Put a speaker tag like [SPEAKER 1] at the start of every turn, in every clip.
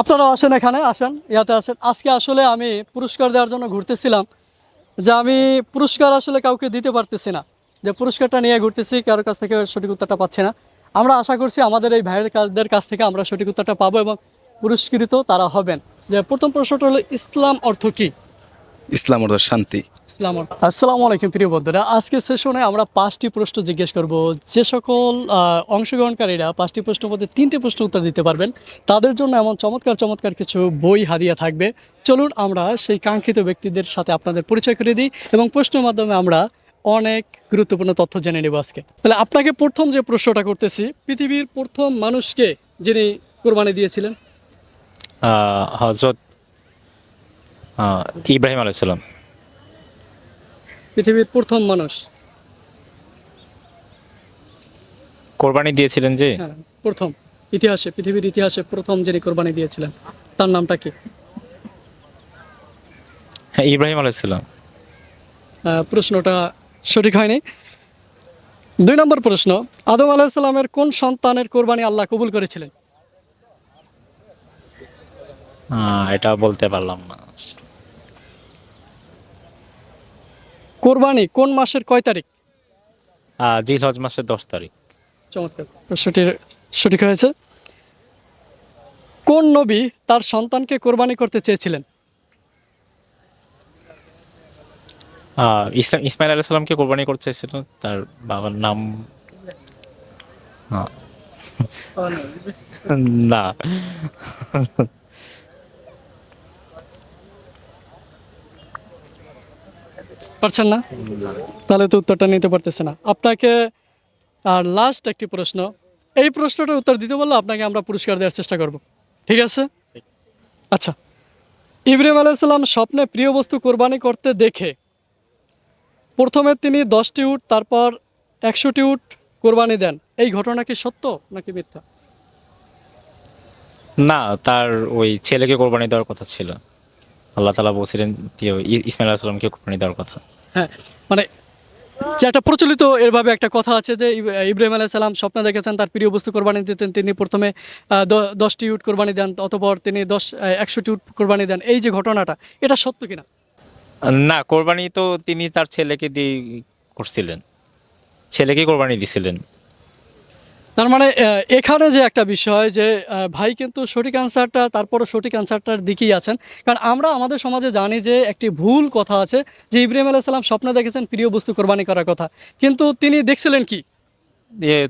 [SPEAKER 1] আপনারাও আসেন এখানে, আসেন, ইয়াতে আসেন। আজকে আসলে আমি পুরস্কার দেওয়ার জন্য ঘুরতেছিলাম যে আমি পুরস্কার আসলে কাউকে দিতে পারতেছি না, যে পুরস্কারটা নিয়ে ঘুরতেছি কারোর কাছ থেকে সঠিক উত্তরটা পাচ্ছি না। আমরা আশা করছি আমাদের এই ভাইয়ের কাছ থেকে আমরা সঠিক উত্তরটা পাবো এবং পুরস্কৃত তারা হবেন। যে প্রথম প্রশ্নটা হলো, ইসলাম অর্থ কী?
[SPEAKER 2] ইসলাম অর্থ শান্তি।
[SPEAKER 1] আসসালামু আলাইকুম প্রিয় বন্ধুরা আজকে সেশনে আমরা পাঁচটি প্রশ্ন জিজ্ঞেস করব। যে সকল অংশগ্রহণকারীরা পাঁচটি প্রশ্নের মধ্যে তিনটি প্রশ্ন উত্তর দিতে পারবেন। তাদের জন্য এমন চমৎকার চমৎকার কিছু বই হাদিয়া থাকবে। চলুন আমরা সেই কাঙ্ক্ষিত ব্যক্তিদের সাথে আপনাদের পরিচয় করে দিই এবং প্রশ্নের মাধ্যমে আমরা অনেক গুরুত্বপূর্ণ তথ্য জেনে নেব আজকে। তাহলে আপনাকে প্রথম যে প্রশ্নটা করতেছি পৃথিবীর প্রথম মানুষকে যিনি কোরবানি দিয়েছিলেন?
[SPEAKER 3] হজরত ইব্রাহিম আলাইসাল্লাম
[SPEAKER 1] পৃথিবীর প্রথম মানুষ।
[SPEAKER 3] কোরবানি দিয়েছিলেন যে?
[SPEAKER 1] হ্যাঁ প্রথম। ইতিহাসে পৃথিবীর ইতিহাসে প্রথম যিনি কোরবানি দিয়েছিলেন তার নামটা কি?
[SPEAKER 3] হ্যাঁ ইব্রাহিম আলাইসাল্লাম
[SPEAKER 1] আহ, প্রশ্নটা সঠিক হয়নি। দুই নম্বর প্রশ্ন আদম আলাহিসাল্লামের কোন সন্তানের কোরবানি আল্লাহ কবুল করেছিলেন?
[SPEAKER 3] এটা বলতে পারলাম না।
[SPEAKER 1] কোরবানি কোন মাসের কয় তারিখ?
[SPEAKER 3] জিলহজ মাসের দশ তারিখ।
[SPEAKER 1] চমৎকার। সঠিক হয়েছে। কোন নবী তার সন্তানকে কোরবানি করতে চেয়েছিলেন?
[SPEAKER 3] ইসলাম ইসমাইল আলাইসাল্লামকে কোরবানি করতে চেয়েছিল তার বাবার নাম না।
[SPEAKER 1] পারছেন না? তাহলে তো উত্তরটা নিতে পারতেছে না। আপনাকে, আর লাস্ট একটি প্রশ্ন। এই প্রশ্নটার উত্তর দিতে বললে আপনাকে আমরা পুরস্কার দেওয়ার চেষ্টা করব। ঠিক আছে? আচ্ছা। ইব্রাহিম আলাইসাল্লাম স্বপ্নে প্রিয় বস্তু কোরবানি করতে দেখে প্রথমে তিনি দশটি উট, তারপর একশোটি উট কোরবানি দেন। এই ঘটনা কি সত্য নাকি মিথ্যা?
[SPEAKER 3] না, তার ওই ছেলেকে কোরবানি দেওয়ার কথা ছিল। আল্লাহ তালা বলছিলেন ইসমাইল আলাইসাল্লামকে কোরবানি দেওয়ার কথা।
[SPEAKER 1] হ্যাঁ মানে যে একটা প্রচলিত এরভাবে একটা কথা আছে যে ইব- ইব্রাহিম আলাইসাল্লাম স্বপ্নে দেখেছেন তার প্রিয় বস্তু কোরবানি দিতেন তিনি প্রথমে দশটি উট কোরবানি দেন অতপর তিনি দশ একশোটি উট কোরবানি দেন। এই যে ঘটনাটা এটা সত্য কিনা?
[SPEAKER 3] না কোরবানি তো তিনি তার ছেলেকে দিয়ে করছিলেন। ছেলেকে কোরবানি দিছিলেন।
[SPEAKER 1] তার মানে এখানে যে একটা বিষয় যে ভাই কিন্তু সঠিক অ্যান্সারটা তারপরও সঠিক অ্যান্সারটার দিকেই আছেন। কারণ আমরা আমাদের সমাজে জানি যে একটি ভুল কথা আছে যে ইব্রাহিম আলাইসাল্লাম স্বপ্নে দেখেছেন প্রিয় বস্তু কোরবানি করার কথা। কিন্তু তিনি দেখছিলেন কি?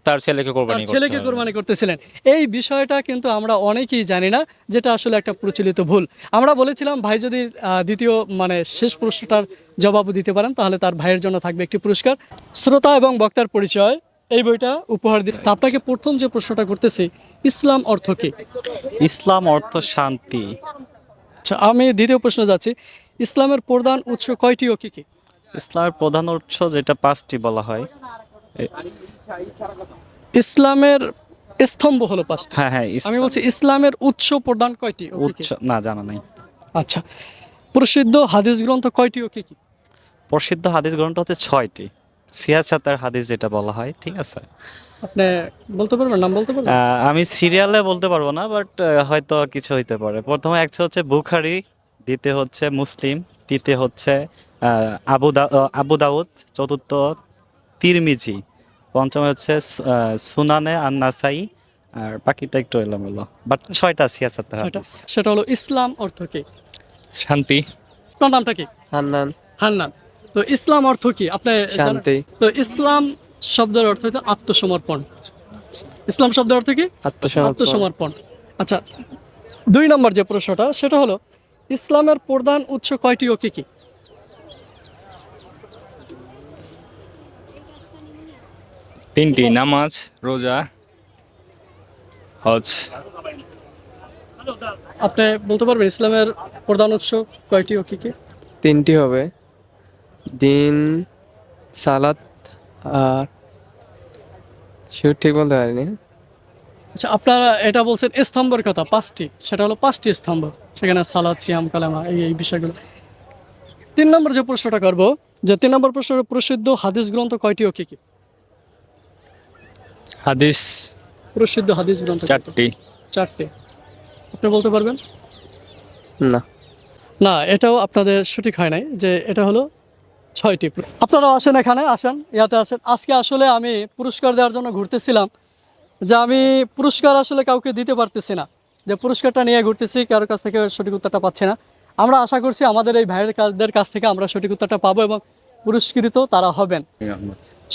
[SPEAKER 3] তার ছেলেকে কোরবানি
[SPEAKER 1] ছেলেকে কোরবানি করতেছিলেন। এই বিষয়টা কিন্তু আমরা অনেকেই জানি না যেটা আসলে একটা প্রচলিত ভুল। আমরা বলেছিলাম ভাই যদি দ্বিতীয় মানে শেষ প্রশ্নটার জবাব দিতে পারেন তাহলে তার ভাইয়ের জন্য থাকবে একটি পুরস্কার। শ্রোতা এবং বক্তার পরিচয় এই বইটা উপহার তা আপনাকে প্রথম যে প্রশ্নটা করতেছি ইসলাম অর্থ কি?
[SPEAKER 2] ইসলাম অর্থ শান্তি।
[SPEAKER 1] আচ্ছা আমি দ্বিতীয় প্রশ্ন যাচ্ছি। ইসলামের প্রধান উৎস কয়টি ও কি কি?
[SPEAKER 2] ইসলামের প্রধান উৎস যেটা পাঁচটি বলা হয়।
[SPEAKER 1] ইসলামের স্তম্ভ হলো পাঁচটি।
[SPEAKER 2] হ্যাঁ হ্যাঁ
[SPEAKER 1] আমি বলছি ইসলামের উৎস প্রধান কয়টি ও কি কি?
[SPEAKER 2] উৎস না জানা নাই।
[SPEAKER 1] আচ্ছা প্রসিদ্ধ হাদিস গ্রন্থ কয়টি ও কি কি?
[SPEAKER 2] প্রসিদ্ধ হাদিস গ্রন্থ হচ্ছে ছয়টি। সিয়াসাতার হাদিস যেটা বলা হয় ঠিক আছে?
[SPEAKER 1] আপনি বলতে পারবেন নাম বলতে পারবেন?
[SPEAKER 2] আমি সিরিয়ালে বলতে পারব না বাট হয়তো কিছু হইতে পারে। প্রথমে একটা হচ্ছে বুখারি দ্বিতীয় হচ্ছে মুসলিম তৃতীয় হচ্ছে আবু আবু দাউদ চতুর্থ তিরমিজি পঞ্চম হচ্ছে আহ, সুনানে আর নাসাই আর বাকিটা একটু এলোমেলো। বাট ছয়টা সিয়াসাতার
[SPEAKER 1] ছয়টা। সেটা হলো ইসলাম অর্থ কি?
[SPEAKER 4] শান্তি।
[SPEAKER 1] আপনার নামটা কি?
[SPEAKER 5] হান্নান।
[SPEAKER 1] হান্নান। তো ইসলাম অর্থ কি? আপনি
[SPEAKER 5] শান্তি।
[SPEAKER 1] তো ইসলাম শব্দের অর্থ হচ্ছে আত্মসমর্পণ। ইসলাম শব্দের অর্থ কি?
[SPEAKER 5] আত্মসমর্পণ।
[SPEAKER 1] আত্মসমর্পণ। আচ্ছা দুই নম্বর যে প্রশ্নটা সেটা হলো ইসলামের প্রধান উৎস কয়টি ও কি কি?
[SPEAKER 4] তিনটি নামাজ রোজা হজ।
[SPEAKER 1] আপনি বলতে পারবেন ইসলামের প্রধান উৎস কয়টি ও কি কি?
[SPEAKER 5] তিনটি হবে। দিন সালাত আর শিওর ঠিক বলতে পারিনি।
[SPEAKER 1] আচ্ছা আপনারা এটা বলছেন স্তম্ভের কথা পাঁচটি। সেটা হলো পাঁচটি স্তম্ভ সেখানে সালাদ সিয়াম কালামা এই এই বিষয়গুলো। তিন নম্বর যে প্রশ্নটা করব যে তিন নম্বর প্রশ্ন প্রসিদ্ধ হাদিস গ্রন্থ কয়টি ও কি কি?
[SPEAKER 4] হাদিস
[SPEAKER 1] প্রসিদ্ধ হাদিস গ্রন্থ
[SPEAKER 4] চারটি।
[SPEAKER 1] চারটি। আপনি বলতে পারবেন?
[SPEAKER 5] না।
[SPEAKER 1] না এটাও আপনাদের সঠিক হয় নাই যে এটা হলো ছয়টি আপনারাও আসেন এখানে আসেন ইয়াতে আসেন। আজকে আসলে আমি পুরস্কার দেওয়ার জন্য ঘুরতেছিলাম। যে আমি পুরস্কার আসলে কাউকে দিতে পারতেছি না। যে পুরস্কারটা নিয়ে ঘুরতেছি কারোর কাছ থেকে সঠিক উত্তরটা পাচ্ছি না। আমরা আশা করছি আমাদের এই ভাইয়ের কাজদের কাছ থেকে আমরা সঠিক উত্তরটা পাবো এবং পুরস্কৃত তারা হবেন।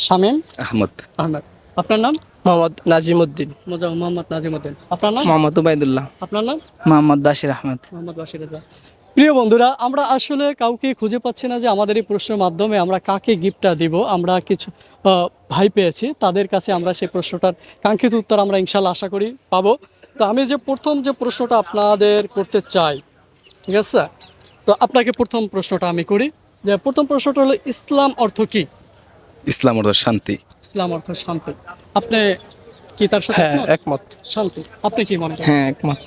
[SPEAKER 1] শামীম?
[SPEAKER 6] আহমদ।
[SPEAKER 1] আহমেদ। আপনার নাম?
[SPEAKER 5] মোহাম্মদ নাজিমুদ্দিন।
[SPEAKER 1] মোজা মোহাম্মদ নাজিমুদ্দিন। আপনার নাম?
[SPEAKER 5] মোহাম্মদ উবাইদুল্লাহ
[SPEAKER 1] আপনার নাম?
[SPEAKER 6] মোহাম্মদ বাশির আহমদ।
[SPEAKER 1] মোহাম্মদ বাশির রাজা। প্রিয় বন্ধুরা আমরা আসলে কাউকে খুঁজে পাচ্ছি না যে আমাদের এই প্রশ্নের মাধ্যমে আমরা কাকে গিফটটা দিব। আমরা কিছু ভাই পেয়েছি তাদের কাছে আমরা সেই প্রশ্নটার কাঙ্ক্ষিত উত্তর আমরা ইনশাল্লাহ আশা করি পাবো। তো আমি যে প্রথম যে প্রশ্নটা আপনাদের করতে চাই ঠিক আছে? তো আপনাকে প্রথম প্রশ্নটা আমি করি। যে প্রথম প্রশ্নটা হলো ইসলাম অর্থ কি?
[SPEAKER 6] ইসলাম অর্থ শান্তি।
[SPEAKER 1] ইসলাম অর্থ শান্তি। আপনি কি তার সাথে
[SPEAKER 5] হ্যাঁ
[SPEAKER 1] একমত?
[SPEAKER 5] একমত।
[SPEAKER 1] শান্তি। আপনি কি মনে করেন?
[SPEAKER 5] হ্যাঁ একমত।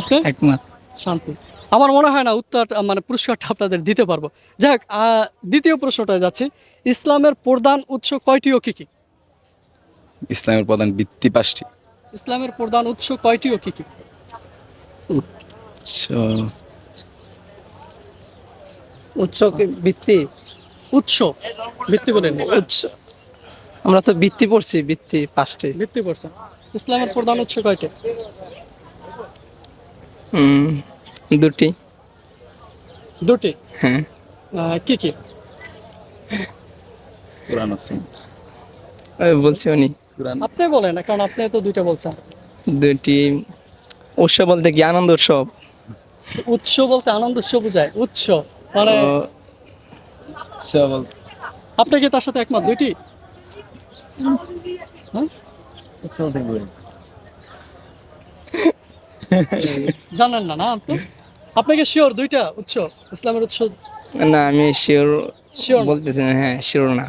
[SPEAKER 1] আপনি?
[SPEAKER 5] একমত।
[SPEAKER 1] শান্তি। আমার মনে হয় না উত্তর মানে পুরস্কারটা আপনাদের দিতে পারব। যাক আহ, দ্বিতীয় প্রশ্নটা যাচ্ছি। ইসলামের প্রধান উৎস কয়টি ও কি কি?
[SPEAKER 6] ইসলামের প্রধান বৃত্তি পাঁচটি।
[SPEAKER 1] ইসলামের প্রধান উৎস কয়টি ও কি কি?
[SPEAKER 5] উচ্চ বৃত্তি
[SPEAKER 1] উৎস। ভিত্তি বলেন।
[SPEAKER 5] উচ্চ আমরা তো বৃত্তি পড়ছি বৃত্তি পাঁচটি।
[SPEAKER 1] ভিত্তি করছেন ইসলামের প্রধান উৎস কয়টি?
[SPEAKER 5] হুম। দুটি।
[SPEAKER 1] দুটি?
[SPEAKER 5] হ্যাঁ।
[SPEAKER 1] কি কি?
[SPEAKER 6] কোরআন আছে।
[SPEAKER 5] বলছি উনি।
[SPEAKER 6] কোরআন
[SPEAKER 1] আপনি বলেন কারণ আপনি তো দুইটা বলছেন।
[SPEAKER 5] দুটি। উৎসব বলতে কি আনন্দ উৎসব?
[SPEAKER 1] উৎস বলতে আনন্দ উৎস বোঝায়। উৎস মানে আপনি কি তার সাথে একমত দুইটি? হ্যাঁ? জানেন না না আপনি? আপনাকে শিওর দুইটা উৎস? ইসলামের উৎস?
[SPEAKER 5] না আমি শিওর
[SPEAKER 1] শিওর?
[SPEAKER 5] বলতেছি না হ্যাঁ শিওর না।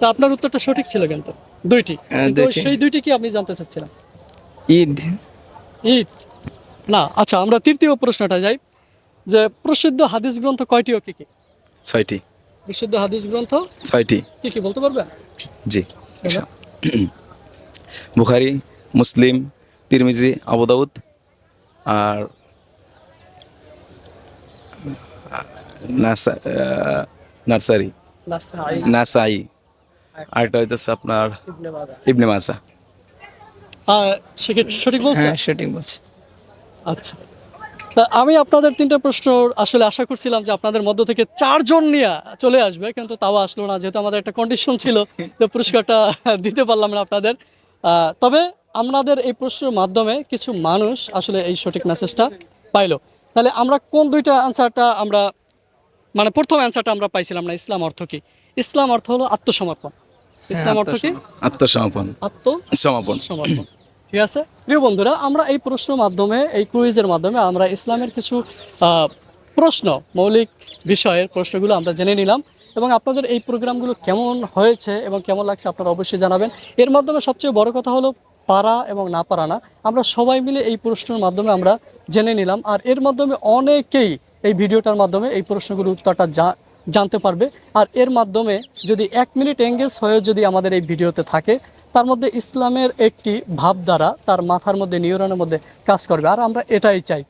[SPEAKER 1] তা আপনার উত্তরটা সঠিক ছিল কিন্তু। দুইটি।
[SPEAKER 5] হ্যাঁ,
[SPEAKER 1] সেই দুইটি কি আপনি জানতে চাচ্ছিলাম?
[SPEAKER 5] ঈদ।
[SPEAKER 1] ঈদ? না আচ্ছা আমরা তৃতীয় প্রশ্নটা যাই। যে প্রসিদ্ধ হাদিস গ্রন্থ কয়টি ও কি কি?
[SPEAKER 6] ছয়টি।
[SPEAKER 1] বিশুদ্ধ হাদিস গ্রন্থ?
[SPEAKER 6] ছয়টি।
[SPEAKER 1] কি কি বলতে পারবেন?
[SPEAKER 6] জি। বুখারি মুসলিম তিরমিজি আবুদাউদ আর নার্সারি।
[SPEAKER 1] নাসাই,
[SPEAKER 6] নাসাই আরেকটা হইতেছে আপনার
[SPEAKER 1] ইবনে।
[SPEAKER 6] মাসা
[SPEAKER 1] সঠিক বলছে?
[SPEAKER 5] হ্যাঁ সঠিক বলছি।
[SPEAKER 1] আচ্ছা। তা আমি আপনাদের তিনটা প্রশ্ন আসলে আশা করছিলাম যে আপনাদের মধ্য থেকে চারজন নিয়ে চলে আসবে কিন্তু তাও আসলো না যেহেতু আমাদের একটা কন্ডিশন ছিল যে পুরস্কারটা দিতে পারলাম না আপনাদের। তবে আপনাদের এই প্রশ্নের মাধ্যমে কিছু মানুষ আসলে এই সঠিক মেসেজটা পাইলো। তাহলে আমরা কোন দুইটা অ্যান্সারটা আমরা মানে প্রথম অ্যান্সারটা আমরা পাইছিলাম না ইসলাম অর্থ কি? ইসলাম অর্থ হলো আত্মসমর্পণ। ইসলাম অর্থ কি?
[SPEAKER 6] আত্মসমর্পণ।
[SPEAKER 1] আত্ম
[SPEAKER 6] সমাপন
[SPEAKER 1] সমর্পণ ঠিক আছে? প্রিয় বন্ধুরা আমরা এই প্রশ্নের মাধ্যমে এই কুইজের মাধ্যমে আমরা ইসলামের কিছু আহ, প্রশ্ন মৌলিক বিষয়ের প্রশ্নগুলো আমরা জেনে নিলাম এবং আপনাদের এই প্রোগ্রামগুলো কেমন হয়েছে এবং কেমন লাগছে আপনারা অবশ্যই জানাবেন। এর মাধ্যমে সবচেয়ে বড় কথা হলো পারা এবং না পারা না, আমরা সবাই মিলে এই প্রশ্নের মাধ্যমে আমরা জেনে নিলাম। আর এর মাধ্যমে অনেকেই এই ভিডিওটার মাধ্যমে এই প্রশ্নগুলোর উত্তরটা যা জানতে পারবে। আর এর মাধ্যমে যদি এক মিনিট এঙ্গেজ হয়ে যদি আমাদের এই ভিডিওতে থাকে, তার মধ্যে ইসলামের একটি ভাবধারা তার মাথার মধ্যে, নিউরনের মধ্যে কাজ করবে। আর আমরা এটাই চাই।